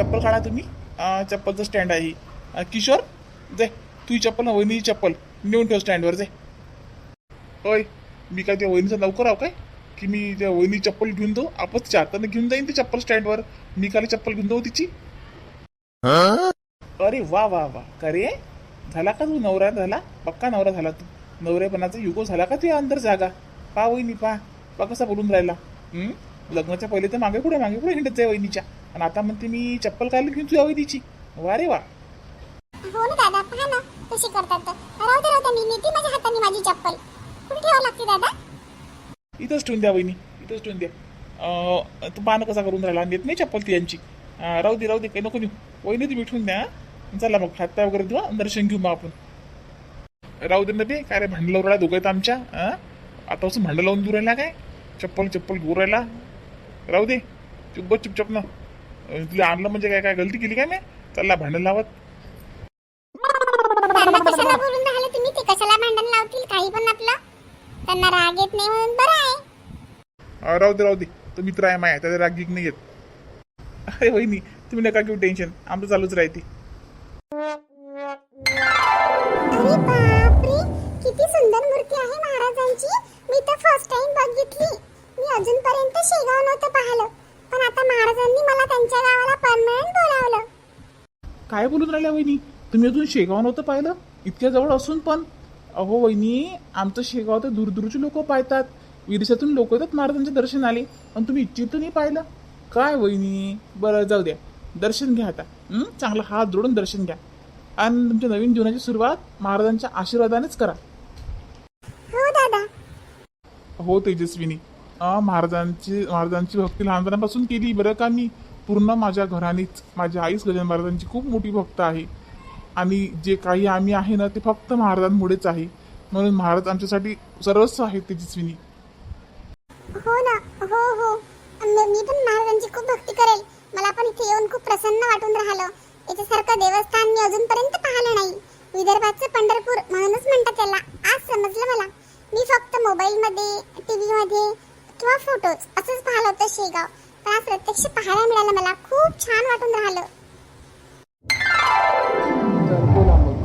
चप्पल काढा तुम्ही. चप्पलचं स्टँड आहे ही. किशोर जे तुझी चप्पल ना वहिनी चप्पल नेऊन ठेव स्टँडवर जे. होय मी काय त्या वहिनीचा लवकर आहो काय? की मी त्या वहिनी चप्पल घेऊन जाऊ आपण तिच्या हाताने घेऊन जाईन ती चप्पल स्टँडवर मी काल चप्पल घेऊन जाऊ तिची. अरे वा वा वा. का रे? झाला का तू नवरा? झाला? पक्का नवरा झाला तू. नवरेपणाचा युगो झाला का तुझ्या अंदर जागा? पा वहिनी पा. पा कसा बोलून राहिला? लग्नाच्या पहिले तर मागे पुढे मागे पुढे हिंडत जाय वहिनीच्या. आणि आता म्हणते मी चप्पल काढली घेऊन तुझ्या वहिनीची. वा रे वा. हो ना दादा पहा ना कशी करतात तर राहू दे राहू दे मी नेते माझ्या हाताने माझी चप्पल. कुठे ठेवावं लागते दादा? इथंच ठेवून द्या वहिनी इथंच ठेवून द्या. अं, तू पानं कसा करून राहिला? देत नाही चप्पल ती यांची. अं, राहू दे राहू दे काही नको देऊ वहिनी तुम्ही ठेवून द्या हं? चला मग हातपाय वगैरे देऊ? दर्शन घेऊ मग आपण. राहू दे ना ते काय रे भांडलं राहिला दोघं आहेत आमच्या? आता असं भांडं लावून दूर राहिला काय? चप्पल चप्पल घेऊन राहिला. राहू दे. चुप बस चुपचाप ना. तुला आणलं म्हणजे काय काय गलती केली काय मी? चालला भांडण लावत. त्यांना कशाला बोलून राहिले तुम्ही ते कशाला भांडण लावतील? काही पण आपलं. त्यांना राग येत नाही म्हणून बरं आहे. अं, राहू दे राहू दे. तो मित्र आहे माया त्याचा राग गीक नाही येत. अरे वहिनी तुम्ही नका घेऊ टेन्शन आमचं चालूच राहते. त्यांच्या गावाला परमनंट बोलावलं. काय बोलून राहिल्या वहिनी? तुम्ही अजून शेगाव नव्हतं पाहिलं? इतक्या जवळ असून पण. अहो वहिनी आमचं शेगाव तर दूरदूरचे लोक पाहतात. विदेशातून लोक येतात महाराजांचे दर्शन आले आणि तुम्ही इच्छित नाही पाहिलं? काय वहिनी? बरं जाऊ द्या. दर्शन घ्या आता? चांगला हात जोडून दर्शन घ्या. आणि तुमच्या नवीन जीवनाची सुरुवात महाराजांच्या आशीर्वादानेच करा. हो दादा. हो तेजस्विनी. महाराजांची महाराजांची भक्ती लहानपणापासून केली बरं का मी? पूर्ण माझ्या घरानेच माझ्या आईच गजानन महाराजांची खूप मोठी भक्त आहे. आणि जे काही आम्ही आहे ना ते फक्त महाराजांमुळेच आहे. म्हणून महाराज आमच्यासाठी सर्वस्व आहेत तेजस्विनी हो ना हो हो. मी मी पण महाराजांची खूप भक्ती करेल. मला पण इथे येऊन खूप प्रसन्न वाटून राहिलं. याच्यासारखं देवस्थान मी अजूनपर्यंत पाहिलं नाही. विदर्भाचं पंढरपूर म्हणूनच म्हणतात त्याला. आज समजलं मला. मी फक्त मोबाईलमध्ये टी व्हीमध्ये किंवा फोटोज असंच पाहिलं होतं शेगाव. पण आज प्रत्यक्ष पाहायला मिळालं मला. खूप छान वाटून राहिलं. तर बोला मग.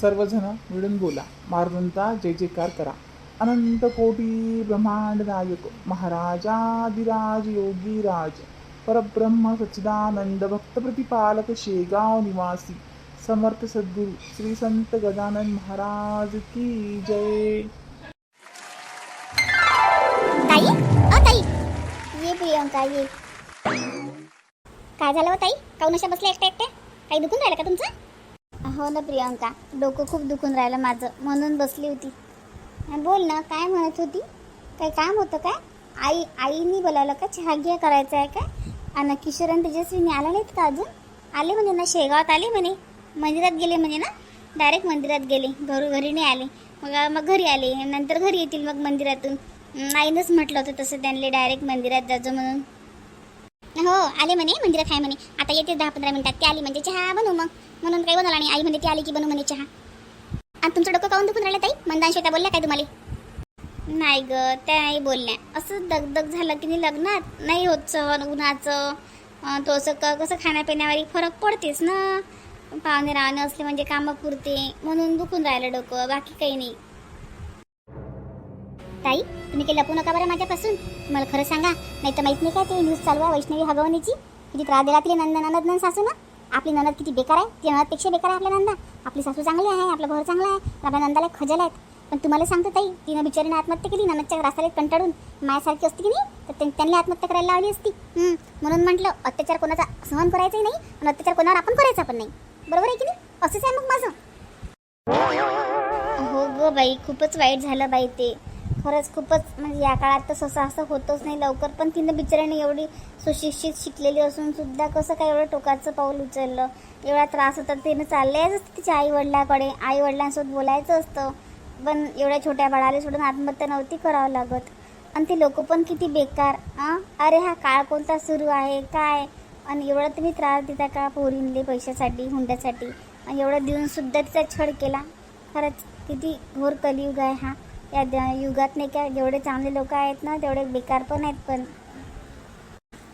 सर्वजण मिळून बोला. मारुंता जय जयकार करा. अनंत कोटी ब्रह्मांड नायक महाराजाधिराज योगीराज परब्रह्म सच्चिदानंद भक्त प्रतिपालक शेगाव निवासी समर्थ सद्गुरु श्री संत गजानन महाराज की जय. प्रियंका ये काय झालं हो ताई? काऊन अशा बसल्या एकट्या एकट्या? काही दुखून राहिलं का तुमचं? हो ना प्रियंका डोकं खूप दुखून राहिलं माझं म्हणून बसली होती. बोल ना काय म्हणत होती? काही काम होतं काय आई आईनी बोलावलं का? चहा घ्या करायचं आहे काय आणि किशोर आणि तेजस्वीनी आला नाहीत का अजून? आले म्हणे ना शेगावात आले म्हणे. मंदिरात गेले म्हणे ना? डायरेक्ट मंदिरात गेले घरू घरी नाही आले. मग मग घरी आले नंतर घरी येतील मग मंदिरातून. आईनंच म्हटलं होतं तसं त्यांनी डायरेक्ट मंदिरात जायचं म्हणून. हो आले म्हणे मंदिरात आहे म्हणे. आता येते दहा पंधरा मिनिटात. ती आली म्हणजे चहा बनवू मग. म्हणून काही बनवला नाही. आई म्हणते ती आली की बनवू म्हणे चहा. आणि तुमचं डोकं काऊन दुखून राहिलं ताई? मंदान श्वेता बोलल्या काय तुम्हाला? नाही ग त्या नाही बोलल्या. असं दगदग झालं की नाही लग्नात. नाही होत सहन उन्हाचं. तो असं क कसं खाण्यापिण्यावर फरक पडतेच ना. पाहुणे राहणं असले म्हणजे कामं पुरते. म्हणून दुखून राहिलं डोकं. बाकी काही नाही. ताई तुम्ही काही लपू नका बरं माझ्यापासून. मला खरं सांगा नाही तर माहीत नाही काय ते न्यूज चालू आहे वैष्णवी हगवणीची. किती त्रास दिला तिला नंद ननद नंद सासू ना आपली ननद किती बेकार आहे ती ननदपेक्षा बेकार आहे आपल्या नंदा. आपली सासू चांगली आहे आपलं घर चांगलं आहे आपल्या नंदाला खजल आहेत. पण तुम्हाला सांगतो ताई तिनं बिचारीने आत्महत्या केली ननदच्या रास्ताला कंटाळून. मायासारखी असती की नाही तर त्यांनी आत्महत्या करायला लावली असती. म्हणून म्हटलं अत्याचार कोणाचा सहन करायचाही नाही आणि अत्याचार कोणावर आपण करायचा पण नाही. बरोबर आहे की नाही? असंच आहे मग माझं. हो ग बाई खूपच वाईट झालं बाई ते. खरंच खूपच म्हणजे या काळात तर सहसा असं होतच नाही. लवकर पण तिनं बिचाऱ्याने एवढी सुशिक्षित शिकलेली असून सुद्धा कसं काय एवढं टोकाचं पाऊल उचललं? एवढा त्रास होता. तिनं चाललंयच असतं तिच्या आई वडिलाकडे आई वडिलांसोबत बोलायचं असतं. पण एवढ्या छोट्या बाळाला सोडून आत्महत्या नव्हती करावं लागत. आणि ते लोक पण किती बेकार हां अरे हा काळ कोणता सुरू आहे? काय? आणि एवढा तुम्ही त्रास देता का पोरींले पैशासाठी हुंड्यासाठी? आणि एवढं देऊन सुद्धा तिचा छळ केला? खरंच किती घोर कलियुग आहे हा. या द- युगात नाही का जेवढे चांगले लोक आहेत ना तेवढे बेकार पण आहेत पण.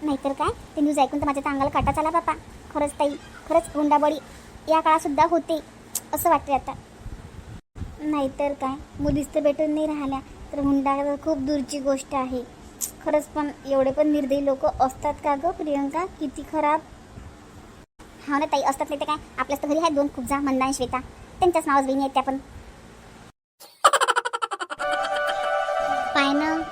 नाहीतर काय? ते न्यूज ऐकून तर माझ्या तर अंगाला काटा चाला बापा. खरंच ताई खरंच हुंडाबळी या काळातसुद्धा होते असं वाटते आता. नाहीतर काय? मुलीच तर भेटून नाही राहिल्या. तर हुंडा तर खूप दूरची गोष्ट आहे. खरंच पण एवढे पण निर्दयी लोक असतात का गं प्रियंका? किती खराब. हा ना ताई असतात नाही तर काय? आपल्याच तर घरी आहेत दोन खूप जा मंदा आणि श्वेता. त्यांच्याच नावाच बहिणी आहेत त्या पण.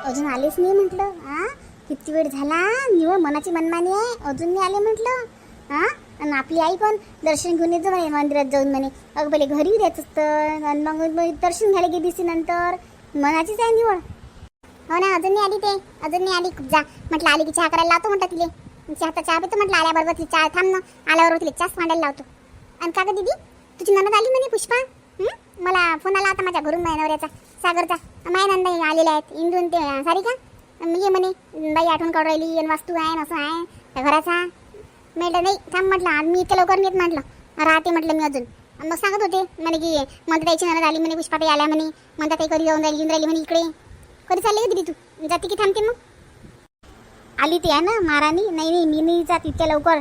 अजून आलेच नाही म्हटलं हा किती वेळ झाला? निवळ मनाची मनमानी आहे. अजून नाही आले म्हटलं हा आणि आपली आई पण दर्शन घेऊन येतो म्हणे मंदिरात जाऊन म्हणे. अगं पहिले घरी द्यायचं असतं. आणि मग दर्शन घ्यायला गेली दिवशी नंतर. मनाचीच आहे निवड हो ना अजून नाही आली ते. अजून नाही आली. खूप जा. म्हटलं आली की चहा करायला लावतो म्हटलं तिले. चहा चहा पितो म्हटलं आल्याबरोबर तिला चहा थांब ना. आल्याबरोबर तिला चहाच मांडायला लावतो. आणि का गं दीदी? तुझी ननद आली म्हणे पुष्पा? मला फोन आला होता माझ्या घरून माझ्या नवऱ्याचा. सागरचा. माय नंदा आलेल्या आहेत. इंदून ते सारी का मी ये म्हणे बाई आठवण काढू राहिली आणि वास्तू आहे असं आहे. त्या घराचा. म्हटलं नाही थांब म्हटलं. आज मी इतक्या लवकर येत म्हटलं. राहते म्हटलं मी अजून. मग सांगत होते म्हणे की म्हणता त्याची ननद आली म्हणे पुष्पाताई आल्या म्हणे. म्हणता काही कधी जाऊन राहिली येऊन राहिली म्हणे इकडे. कधी चालली का दिदी तू? जाते की थांबते मग? आली ती आहे ना महाराणी. नाही नाही मी नाही जात इतक्या लवकर.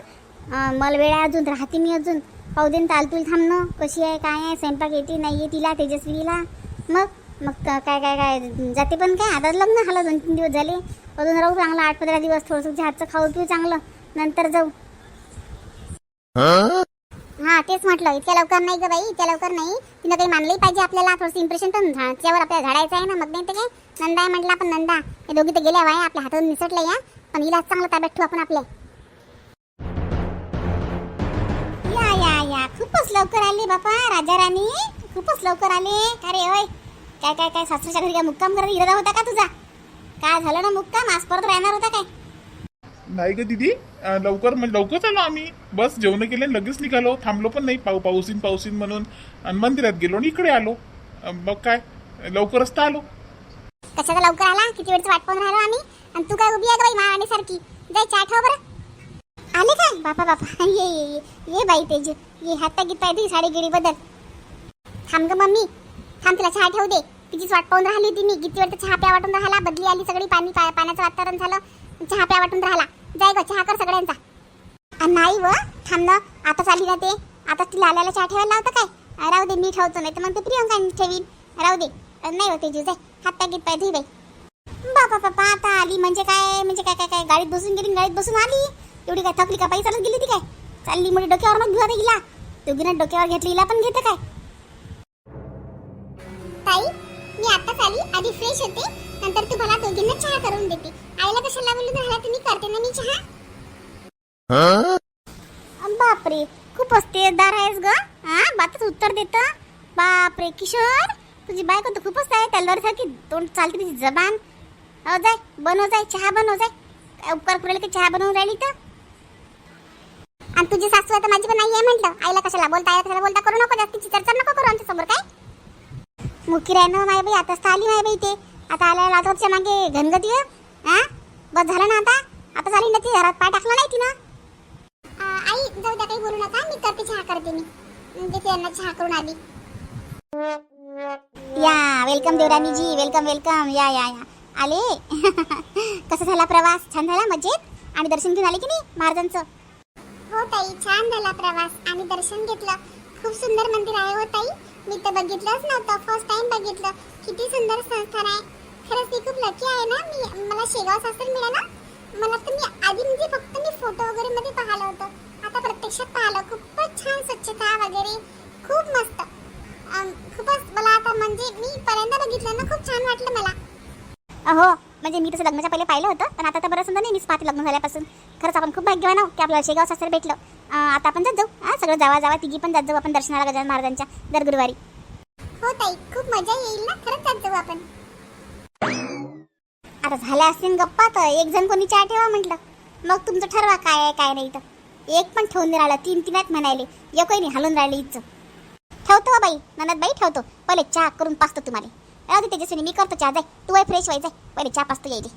मला वेळ आहे अजून. राहते मी अजून. पाहू दे तालतूल थांबणं. कशी आहे काय आहे स्वयंपाक येते नाही आहे तिला तेजस्वीला मग मग काय काय काय? जाते पण काय? आता लग्न झालं दोन तीन दिवस झाले. अजून राहू चांगलं आठ पंधरा दिवस थोडंसं तुझ्या हातचं खाऊ पिऊ चांगलं. नंतर जाऊ. हा तेच म्हटलं. इतक्या लवकर नाही ग बाई इतक्या लवकर नाही. तिनं काही मानलंही पाहिजे आपल्याला थोडंसं इम्प्रेशन पण. झा- त्याच्यावर आपल्याला झाडायचं आहे ना मग नाही ते काय? नंदा आहे म्हटलं आपण नंदा. हे दोघी तर गेल्या वाय आपल्या हातातून निसटले या. पण हिला चांगलं ताब्यात ठेवू आपण आपल्या या या या. खूपच लवकर आली बापा राजा राणी खूपच लवकर आले. अरे होय काय काय काय सासऱ्याच्या घरी काय मुक्काम करत इरादा होता का तुझा? काय झालं ना मुक्काम? आज परत राहणार होता काय? नाही ग दीदी अं, लवकर म्हणजे लवकरच आलो आम्ही. बस जेवण केले आणि लगेच निघालो. थांबलो पण नाही पाऊ पाऊसीन पाऊसीन म्हणून. आणि मंदिरात गेलो आणि इकडे आलो. अं, मग काय? लवकरच तर आलो. कशाचा लवकर आला? किती वेळचं वाट पाहून राहिलो आम्ही? आणि तू काय उभी आहे का बाई महाराणी सारखी जाय चहा ठेव बरं. आले काय? बापा बापा. ये ये ये. ये बाई तेज. ये हात गीत पाहिजे साडी गिडी बदल. थांब ग मम्मी. थांब तिला चहा ठेवू दे. तिचीच वाट पाहून राहिली होती मी. किती वेळ तर चहा प्या वाटून राहिला. बदली आली सगळी पाणी पा- पाण्याचं वातावरण झालं. चहा प्या वाटून राहिला. जाय ग चहा कर सगळ्यांचा. नाही व थांब ना. आताच आली ना ते. आता तिला आल्याला चहा ठेवायला लावतं काय? आ, राहू दे मी ठेवतो नाही तर मग ते प्रियंका ठेवीन? राहू दे. अ, नाही होते तेजू जाय. हात पाय गीत पाय धुई बाई. बापा बापा आता आली म्हणजे काय? म्हणजे काय काय काय? गाडीत बसून गेली गाडीत बसून आली. एवढी काय थकली का? पायी चालत गेली ती काय? चालली म्हणजे डोक्यावर मग घेऊ आता गेला दोघीनं डोक्यावर घेतली हिला पण घेते काय? ताई मी आताच आली आधी फ्रेश होते. नंतर तुम्हाला दोघींना चहा करून देते. आईला कशाला बोलून राहिला तुम्ही करते ना मी चहा? बापरे खूप असतेदार आहेस ग. हा बातच उत्तर देत. बापरे किशोर तुझी बायको तर खूपच आहे तलवार सारखी तोंड चालते तिची जबान. हो जाय बनव जाय चहा बनव जाय. उपकार पुरेल की चहा बनवून राहिली तर? आणि तुझी सासू आता माझी पण नाही आहे म्हटलं. आईला कशाला बोलता आईला कशाला बोलता? करू नको जास्तीची चर्चा नको करू आमच्यासमोर काय? मुकी राह ना माय बाई आताच तर आली माय बाई ते. आता आल्या लातूरच्या मागे घनगती हा बस झालं ना आता? आता झाली ना ती घरात पाय टाकला नाही तिनं. आई जाऊ द्या काही बोलू नका. मी करते चहा करते मी. म्हणजे त्यांना चहा करून आली. या वेलकम देवरानी जी वेलकम वेलकम. या या या. आले. कसा झाला प्रवास? छान झाला मजेत? आणि दर्शन घेऊन आले की नाही महाराजांचं? हो ताई छान झाला प्रवास. आणि दर्शन घेतलं. खूप सुंदर मंदिर आहे हो ताई. मी तर बघितलंच नव्हतं. फर्स्ट टाइम बघितलं. किती सुंदर संस्थान आहे. खरंच ती खूप लकी आहे ना. मी मला शेगाव सासर मिळालं. मला तर मी आधी म्हणजे फक्त मी फोटो वगैरे मध्ये पाहिलं होतं. आता प्रत्यक्षात पाहिलं. खूपच छान स्वच्छता वगैरे. खूप मस्त. खूपच मला आता म्हणजे मी पहिल्यांदा बघितलं ना. खूप छान वाटलं मला. अहो म्हणजे मी तसं लग्नाच्या पहिले पाहिलं होतं पण आता तर बरं समजा नेहमीच पाहते लग्न झाल्यापासून. खरंच आपण खूप भाग्यवान आहो की आपल्याला शेगाव सासर भेटलं. आता आपण जात जाऊ. हा सगळं जावा जावा तिघी पण जात जाऊ आपण दर्शनाला गजानन महाराजांच्या दर गुरुवारी. हो ताई खूप मजा येईल ना? खरंच जात जाऊ आपण. आता झाल्या असतील गप्पा तर एक जण कोणी चहा ठेवा म्हटलं. मग तुमचं ठरवा काय आहे काय नाही तर. एक पण ठेवून नाही राहिला तीन तीन आहेत म्हणायले. एकही नाही हलून राहिले इथचं ठेवतो बा बाई ननद बाई ठेवतो. पहिले चहा करून पाचतो तुम्हाला. राहू दे तेजस्विनी मी करतो चहा. जाय. तू फ्रेश व्हायचं पहिले चहा पाचतो यायची